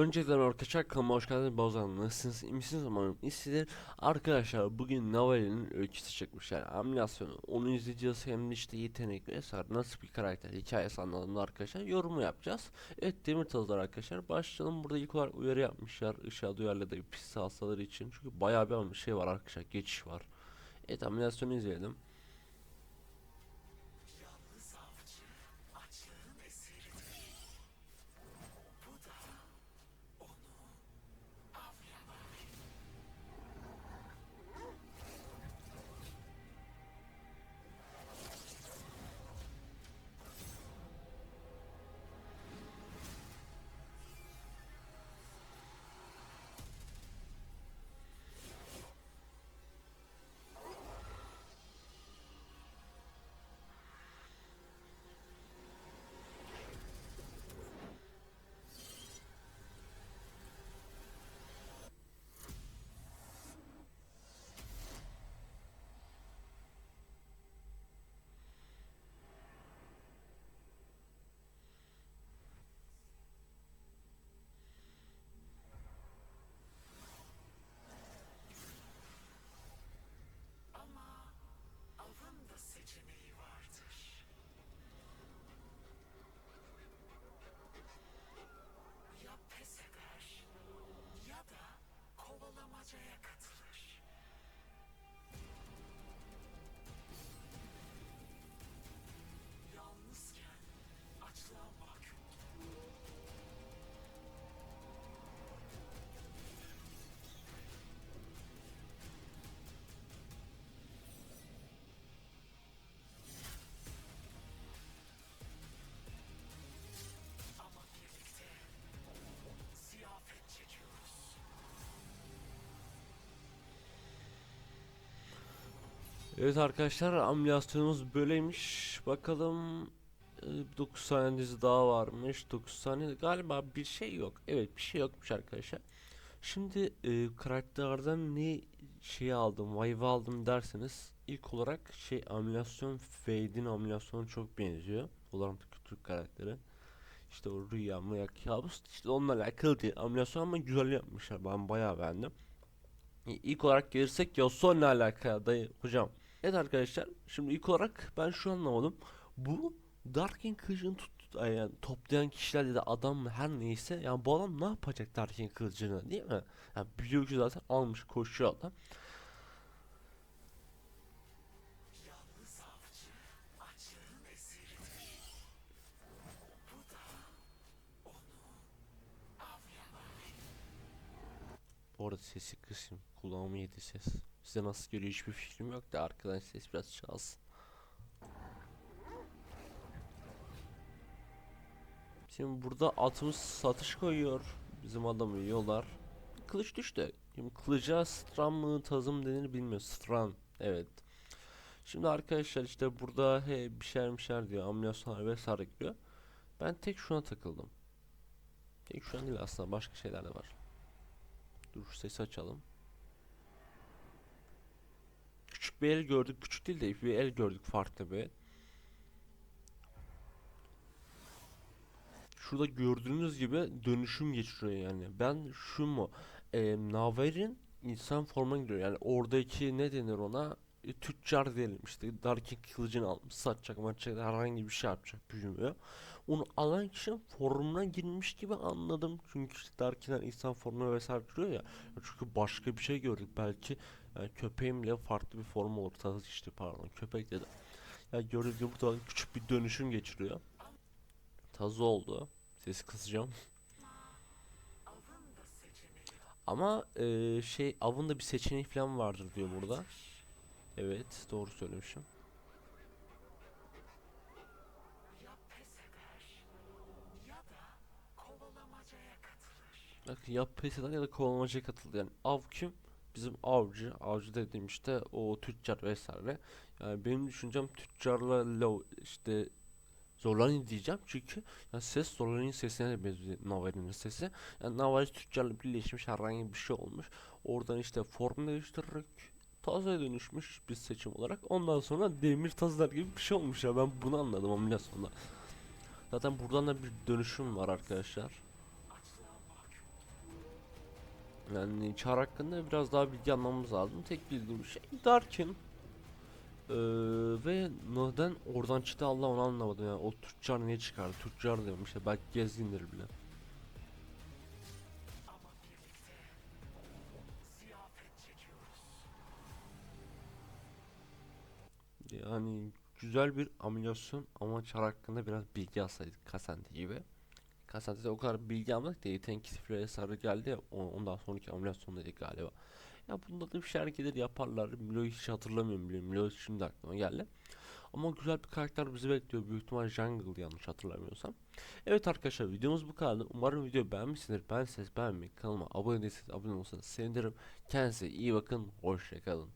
Öncelikle arkadaşlar kanalıma hoş geldiniz. Bozan nasılsınız? İyi misiniz? Umarım iyisiniz. Arkadaşlar bugün Navalny'nin öyküsü çıkmış yani animasyonu. Onu izleyeceğiz hem de işte yetenek vesaire nasıl bir karakter hikayesi anlamında arkadaşlar yorumu yapacağız. Evet demir tazlar arkadaşlar başlayalım. Burada ilk olarak uyarı yapmışlar. Işığa duyarlı da pis hastaları için. Çünkü bayağı bir şey var arkadaşlar geçiş var. Evet animasyonu izleyelim. Kovalamacaya Evet arkadaşlar animasyonumuz böyleymiş. Bakalım 9 tane dizi daha varmış. 9 tane galiba bir şey yok. Evet bir şey yokmuş arkadaşlar. Şimdi e, karakterlerden ne şey aldım, vibe aldım derseniz ilk olarak şey animasyon Fade'in animasyonu çok benziyor. Olan Türk karakteri. İşte o rüya mı kabus işte onunla alakalı değil. Animasyon ama güzel yapmışlar. Ben bayağı beğendim. İlk olarak gelirsek Yasuo ne alaka dayı hocam? Evet arkadaşlar şimdi ilk olarak ben şu anlamadım. Bu Darkin kılıcını tut, ay yani toplayan kişiler ya da adam her neyse yani bu adam ne yapacak Darkin kılıcını değil mi? Yani biliyor ki zaten almış koşuyor adam. Bu arada sesi kısayım kulağımı yedi ses. Size nasıl geliyor hiçbir fikrim yok da arkadan ses biraz çalsın. Şimdi burada atımız satış koyuyor. Bizim adamı yiyorlar. Kılıç düştü. Şimdi kılıca stran mı tazım denir bilmiyorum. Stran. Evet. Şimdi arkadaşlar işte burada he bir şeyler bir şeyler diyor. Ambulansa vesaire diyor. Ben tek şuna takıldım. Tek şu an değil aslında başka şeyler de var. Dur sesi açalım. Küçük bir el gördük. Küçük değil de bir el gördük farklı bir. Şurada gördüğünüz gibi dönüşüm geçiriyor yani. Ben şu mu? E, Naver'in insan formuna giriyor. Yani oradaki ne denir ona? E, tüccar diyelim işte Darkin kılıcını almış satacak matacak herhangi bir şey yapacak büyümüyor. Onu alan kişinin formuna girmiş gibi anladım. Çünkü işte Darkin'den insan formuna vesaire giriyor ya. Çünkü başka bir şey gördük. Belki yani köpeğin bile farklı bir form olur. Tazı işte pardon köpek dedim. Ya gördüğünüz gibi burada küçük bir dönüşüm geçiriyor. Tazı oldu. Sesi kısacağım. Ama eee, şey avın da bir seçeneği falan vardır diyor burada. Evet doğru söylemişim. ya pes eder ya da kovalamacaya katıldı. Yani av kim? Bizim avcı. Avcı dediğim işte o tüccar vesaire. Yani benim düşüncem tüccarla lo işte Zorlani diyeceğim çünkü yani ses Zorlani'nin sesine de benziyor Navalny'nin sesi. Yani Navalny tüccarla birleşmiş herhangi bir şey olmuş. Oradan işte form değiştirerek Taza'ya dönüşmüş bir seçim olarak. Ondan sonra demir tazlar gibi bir şey olmuş ya ben bunu anladım animasyonda. Zaten buradan da bir dönüşüm var arkadaşlar. Yani Char hakkında biraz daha bilgi almamız lazım. Tek bildiğim şey Darkin. Ee, ve neden oradan çıktı Allah onu anlamadım yani o Türkçar niye çıkardı Türkçar diyorum işte belki gezgindir bile Yani güzel bir amülasyon ama Char hakkında biraz bilgi alsaydık Kasante gibi. Kasante'de o kadar bilgi almadık da Yetenek Sifre sarı geldi ondan sonraki amülasyondaydı galiba. Ya bunda da bir şey hareketler yaparlar. Milo'yu hiç hatırlamıyorum bile. Milo şimdi aklıma geldi. Ama güzel bir karakter bizi bekliyor. Büyük ihtimal Jungle yanlış hatırlamıyorsam. Evet arkadaşlar videomuz bu kadar. Umarım video beğenmişsinizdir. Ben ses beğenmeyi kanalıma abone değilseniz abone olursanız sevinirim. Kendinize iyi bakın. Hoşçakalın.